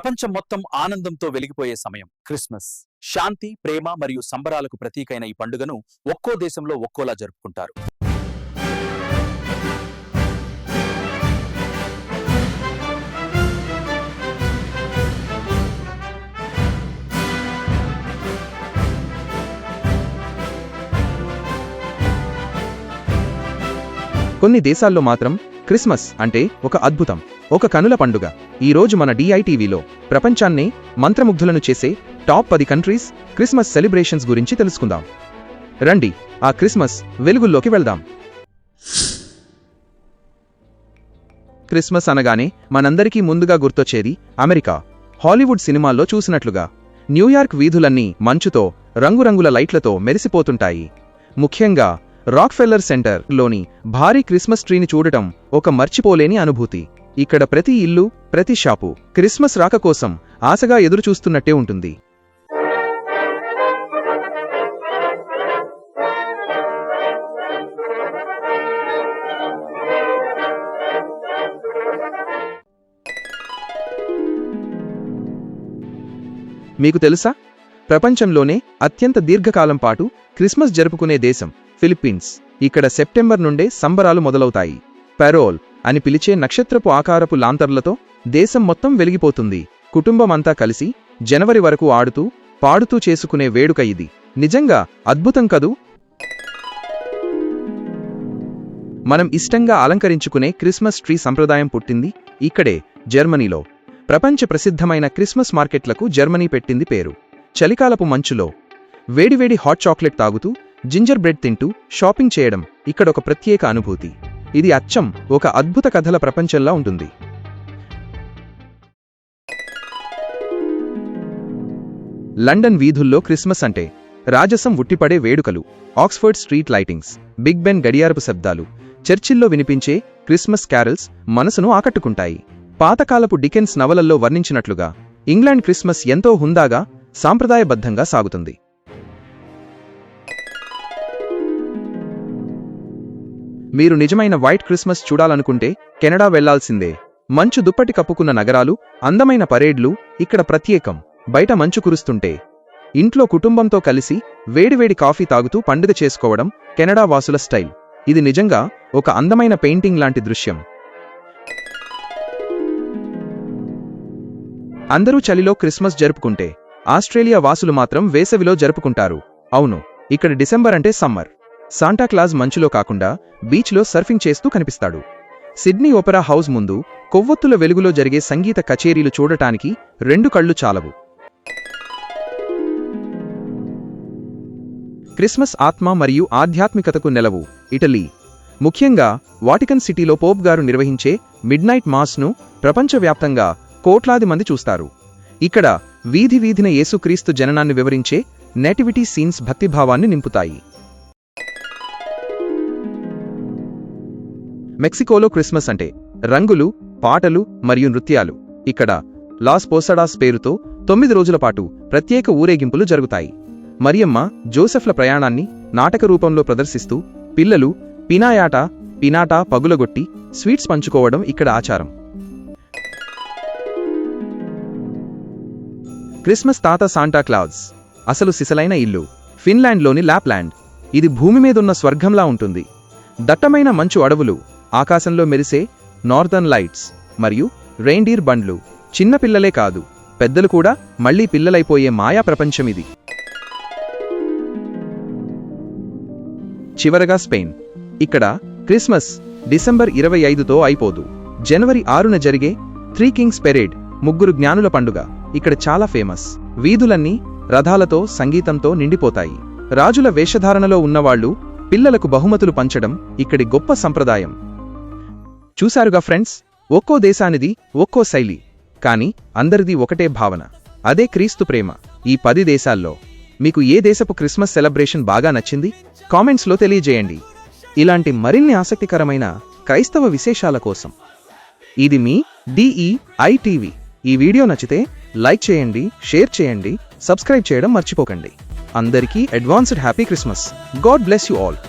ప్రపంచం మొత్తం ఆనందంతో వెలిగిపోయే సమయం క్రిస్మస్. శాంతి ప్రేమ మరియు సంబరాలకు ప్రతీకైన ఈ పండుగను ఒక్కో దేశంలో ఒక్కోలా జరుపుకుంటారు. కొన్ని దేశాల్లో మాత్రం క్రిస్మస్ అంటే ఒక అద్భుతం. ఒక కనుల పండుగ. ఈ రోజు మన డిఐటీవీలో ప్రపంచాన్నే మంత్రముగ్ధులను చేసే టాప్ పది కంట్రీస్ క్రిస్మస్ సెలబ్రేషన్స్ గురించి తెలుసుకుందాం. రండి ఆ క్రిస్మస్ వెలుగుల్లోకి వెళ్దాం. క్రిస్మస్ అనగానే మనందరికీ ముందుగా గుర్తొచ్చేది అమెరికా. హాలీవుడ్ సినిమాల్లో చూసినట్లుగా న్యూయార్క్ వీధులన్నీ మంచుతో రంగురంగుల లైట్లతో మెరిసిపోతుంటాయి. ముఖ్యంగా రాక్ఫెల్లర్ సెంటర్లోని భారీ క్రిస్మస్ ట్రీని చూడటం ఒక మర్చిపోలేని అనుభూతి. ఇక్కడ ప్రతి ఇల్లు ప్రతి షాపు క్రిస్మస్ రాక కోసం ఆశగా ఎదురుచూస్తున్నట్టే ఉంటుంది. మీకు తెలుసా? ప్రపంచంలోనే అత్యంత దీర్ఘకాలం పాటు క్రిస్మస్ జరుపుకునే దేశం ఫిలిప్పీన్స్. ఇక్కడ సెప్టెంబర్ నుండే సంబరాలు మొదలవుతాయి. పెరోల్ అని పిలిచే నక్షత్రపు ఆకారపు లాంతర్లతో దేశం మొత్తం వెలిగిపోతుంది. కుటుంబమంతా కలిసి జనవరి వరకు ఆడుతూ పాడుతూ చేసుకునే వేడుక ఇది. నిజంగా అద్భుతం కదూ? మనం ఇష్టంగా అలంకరించుకునే క్రిస్మస్ ట్రీ సంప్రదాయం పుట్టింది ఇక్కడే జర్మనీలో. ప్రపంచ ప్రసిద్ధమైన క్రిస్మస్ మార్కెట్లకు జర్మనీ పెట్టింది పేరు. చలికాలపు మంచులో వేడివేడి హాట్ చాక్లెట్ తాగుతూ జింజర్ బ్రెడ్ తింటూ షాపింగ్ చేయడం ఇక్కడ ఒక ప్రత్యేక అనుభూతి. ఇది అచ్చం ఒక అద్భుత కథల ప్రపంచంలా ఉంటుంది. లండన్ వీధుల్లో క్రిస్మస్ అంటే రాజసం ఉట్టిపడే వేడుకలు Oxford Street lightings Big Ben గడియారపు శబ్దాలు చర్చిల్లో వినిపించే క్రిస్మస్ క్యారల్స్ మనసును ఆకట్టుకుంటాయి. పాతకాలపు డికెన్స్ నవలల్లో వర్ణించినట్లుగా ఇంగ్లాండ్ క్రిస్మస్ ఎంతో హుందాగా సాంప్రదాయబద్ధంగా సాగుతుంది. మీరు నిజమైన వైట్ క్రిస్మస్ చూడాలనుకుంటే కెనడా వెళ్ళాల్సిందే. మంచు దుప్పటి కప్పుకున్న నగరాలు అందమైన పరేడ్లు ఇక్కడ ప్రత్యేకం. బయట మంచు కురుస్తుంటే. ఇంట్లో కుటుంబంతో కలిసి వేడివేడి కాఫీ తాగుతూ పండుగ చేసుకోవడం కెనడా వాసుల స్టైల్. ఇది నిజంగా ఒక అందమైన పెయింటింగ్ లాంటి దృశ్యం. అందరూ చలిలో క్రిస్మస్ జరుపుకుంటే. ఆస్ట్రేలియా వాసులు మాత్రం వేసవిలో జరుపుకుంటారు. అవును ఇక్కడ డిసెంబర్ అంటే సమ్మర్. సాంటాక్లాజ్ మంచులో కాకుండా బీచ్లో సర్ఫింగ్ చేస్తూ కనిపిస్తాడు. సిడ్నీ ఒపెరా హౌస్ ముందు కొవ్వొత్తుల వెలుగులో జరిగే సంగీత కచేరీలు చూడటానికి రెండు కళ్ళు చాలవు. క్రిస్మస్ ఆత్మ మరియు ఆధ్యాత్మికతకు నెలవు. ఇటలీ. ముఖ్యంగా వాటికన్ సిటీలో పోప్ గారు నిర్వహించే మిడ్నైట్ మాస్ను ప్రపంచవ్యాప్తంగా కోట్లాది మంది చూస్తారు. ఇక్కడ వీధి వీధిన యేసుక్రీస్తు జననాన్ని వివరించే నేటివిటీ సీన్స్ భక్తిభావాన్ని నింపుతాయి. మెక్సికోలో క్రిస్మస్ అంటే రంగులు పాటలు మరియు నృత్యాలు. ఇక్కడ లాస్ పోసడాస్ పేరుతో తొమ్మిది రోజుల పాటు ప్రత్యేక ఊరేగింపులు జరుగుతాయి. మరియమ్మ జోసెఫ్ల ప్రయాణాన్ని నాటక రూపంలో ప్రదర్శిస్తూ పిల్లలు పినాయాట పినాటా పగులగొట్టి స్వీట్స్ పంచుకోవడం ఇక్కడ ఆచారం. క్రిస్మస్ తాత సాంటాక్లాజ్ అసలు సిసలైన ఇల్లు. ఫిన్లాండ్లోని ల్యాప్లాండ్ ఇది భూమి మీదున్న స్వర్గంలా ఉంటుంది. దట్టమైన మంచు అడవులు ఆకాశంలో మెరిసే నార్దర్న్ లైట్స్ మరియు రెయిన్డీర్ బండ్లు చిన్న పిల్లలే కాదు పెద్దలు కూడా మళ్ళీ పిల్లలైపోయే మాయా ప్రపంచం ఇది. చివరగా స్పెయిన్. ఇక్కడ క్రిస్మస్ డిసెంబర్ ఇరవై ఐదుతో అయిపోదు. జనవరి ఆరున జరిగే త్రీ కింగ్స్ పెరేడ్ ముగ్గురు జ్ఞానుల పండుగ ఇక్కడ చాలా ఫేమస్. వీధులన్నీ రథాలతో సంగీతంతో నిండిపోతాయి. రాజుల వేషధారణలో ఉన్నవాళ్ళు పిల్లలకు బహుమతులు పంచడం ఇక్కడి గొప్ప సంప్రదాయం. చూశారుగా ఫ్రెండ్స్ ఒక్కో దేశానిది ఒక్కో శైలి. కాని అందరిది ఒకటే భావన. అదే క్రీస్తు ప్రేమ. ఈ పది దేశాల్లో మీకు ఏ దేశపు క్రిస్మస్ సెలబ్రేషన్ బాగా నచ్చింది? కామెంట్స్లో తెలియజేయండి. ఇలాంటి మరిన్ని ఆసక్తికరమైన క్రైస్తవ విశేషాల కోసం ఇది మీ డిఈ ఐటీవీ ఈ వీడియో నచ్చితే లైక్ చేయండి షేర్ చేయండి సబ్స్క్రైబ్ చేయడం మర్చిపోకండి. అందరికీ advanced happy Christmas. God bless you all.